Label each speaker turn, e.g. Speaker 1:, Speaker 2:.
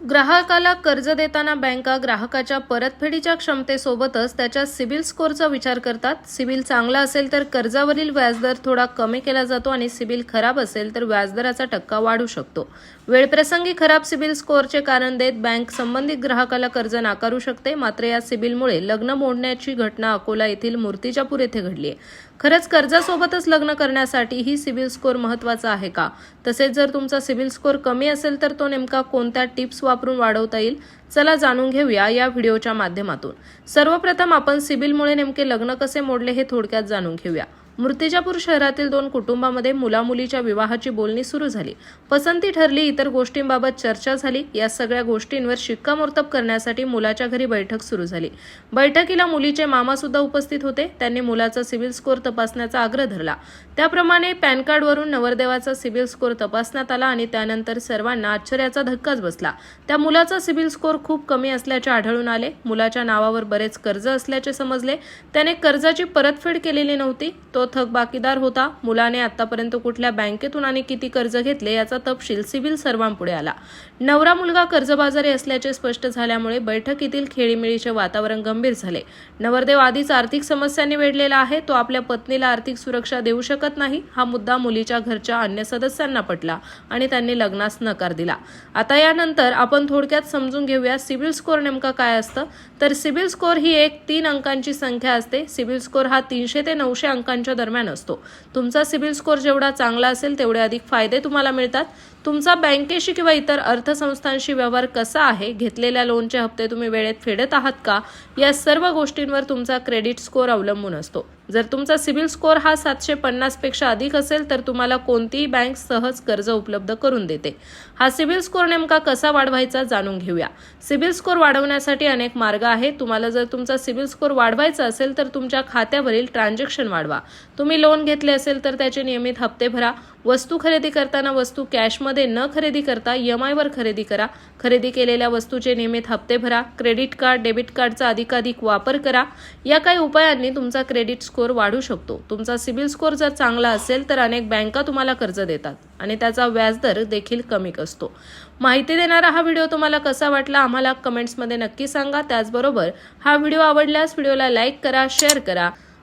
Speaker 1: ग्राहकाला कर्ज देताना बँका ग्राहकाच्या परतफेडीच्या क्षमतेसोबतच त्याच्या सिबिल स्कोअरचा विचार करतात. सिबिल चांगला असेल तर कर्जावरील व्याजदर थोडा कमी केला जातो आणि सिबिल खराब असेल तर व्याजदराचा टक्का वाढू शकतो. वेळप्रसंगी खराब सिबिल स्कोअरचे कारण देत बँक संबंधित ग्राहकाला कर्ज नाकारू शकते. मात्र या सिबिलमुळे लग्न मोडण्याची घटना अकोला येथील मूर्तिजापूर येथे घडली आहे खरंच कर्जासोबतच लग्न करण्यासाठी ही सिबिल स्कोअर महत्त्वाचा आहे का? तसेच जर तुमचा सिबिल स्कोअर कमी असेल तर तो नेमका कोणत्या टिप्स वापरून वाढवता येईल? चला जाणून घेऊया या व्हिडिओच्या माध्यमातून. सर्वप्रथम आपण सिबिलमुळे नेमके लग्न कसे मोडले हे थोडक्यात जाणून घेऊया. मूर्तिजापूर शहरातील दोन कुटुंबामध्ये मुलामुलीच्या विवाहाची बोलणी सुरू झाली. पसंती ठरली इतर गोष्टींबाबत चर्चा झाली. या सगळ्या गोष्टींवर शिक्कामोर्तब करण्यासाठी मुलाच्या घरी बैठक सुरू झाली. बैठकीला मुलीचे मामा सुद्धा उपस्थित होते. त्यांनी मुलाचा सिव्हिल स्कोअर तपासण्याचा आग्रह धरला. त्याप्रमाणे पॅन कार्डवरून नवरदेवाचा सिव्हिल स्कोअर तपासण्यात आला आणि त्यानंतर सर्वांना आश्चर्याचा धक्काच बसला. त्या मुलाचा सिव्हिल स्कोअर खूप कमी असल्याचे आढळून आले. मुलाच्या नावावर बरेच कर्ज असल्याचे समजले. त्याने कर्जाची परतफेड केलेली नव्हती. तो थकबाकीदार होता. मुलाने आतापर्यंत कुठल्या बँकेतून आणि किती कर्ज घेतले याचा तपशील सिव्हिल सर्वांपुढे आला. नवरा मुलगा कर्जबाजारी असल्याचे स्पष्ट झाल्यामुळे बैठकीतील खेळीमेळीचे वातावरण गंभीर झाले. नवरदेव आधीच आर्थिक समस्यांनी वेढलेला आहे. तो आपल्या पत्नीला आर्थिक सुरक्षा देऊ शकत नाही. हा मुद्दा मुलीच्या घरच्या अन्य सदस्यांना पटला आणि त्यांनी लग्नास नकार दिला. आता यानंतर आपण थोडक्यात समजून घेऊया सिबिल स्कोअर नेमका काय असतं. तर सिबिल स्कोअर ही एक तीन अंकांची संख्या असते. सिबिल स्कोअर हा तीनशे ते नऊशे अंकांच्या दरम्यान असतो. तुमचा सिबिल स्कोअर जेवढा चांगला असेल तेवढे अधिक फायदे तुम्हाला मिळतात. तुमचा बँकेशी किंवा इतर अर्थसंस्थांशी व्यवहार कसा आहे? घेतलेल्या लोनचे हप्ते तुम्ही वेळेत फेडत आहात का? या सर्व गोष्टींवर तुमचा क्रेडिट स्कोअर अवलंबून असतो. जर तुमचा सिबिल स्कोअर हा सातशे पन्नासपेक्षा अधिक असेल तर तुम्हाला कोणतीही बँक सहज कर्ज उपलब्ध करून देते. हा सिबिल स्कोअर नेमका कसा वाढवायचा जाणून घेऊया. सिबिल स्कोअर वाढवण्यासाठी अनेक मार्ग आहेत. तुम्हाला जर तुमचा सिबिल स्कोअर वाढवायचा असेल तर तुमच्या खात्यावरील ट्रान्झॅक्शन वाढवा. तुम्ही लोन घेतले असेल तर त्याचे नियमित हप्ते भरा. वस्तू खरेदी करताना वस्तू कॅशमध्ये न खरेदी करता एम आयवर खरेदी करा. खरेदी केलेल्या वस्तूचे नियमित हप्ते भरा. क्रेडिट कार्ड डेबिट कार्डचा अधिकाधिक वापर करा. या काही उपायांनी तुमचा क्रेडिट स्कोअर वाढू शकतो. तुमचा सिबिल स्कोअर जर चांगला असेल तर अनेक बँका तुम्हाला कर्ज देतात आणि त्याचा व्याजदर देखील कमी असतो. माहिती देणारा हा व्हिडिओ तुम्हाला कसा वाटला आम्हाला कमेंट्समध्ये नक्की सांगा. त्याचबरोबर हा व्हिडिओ आवडल्यास व्हिडिओला लाईक करा शेअर करा.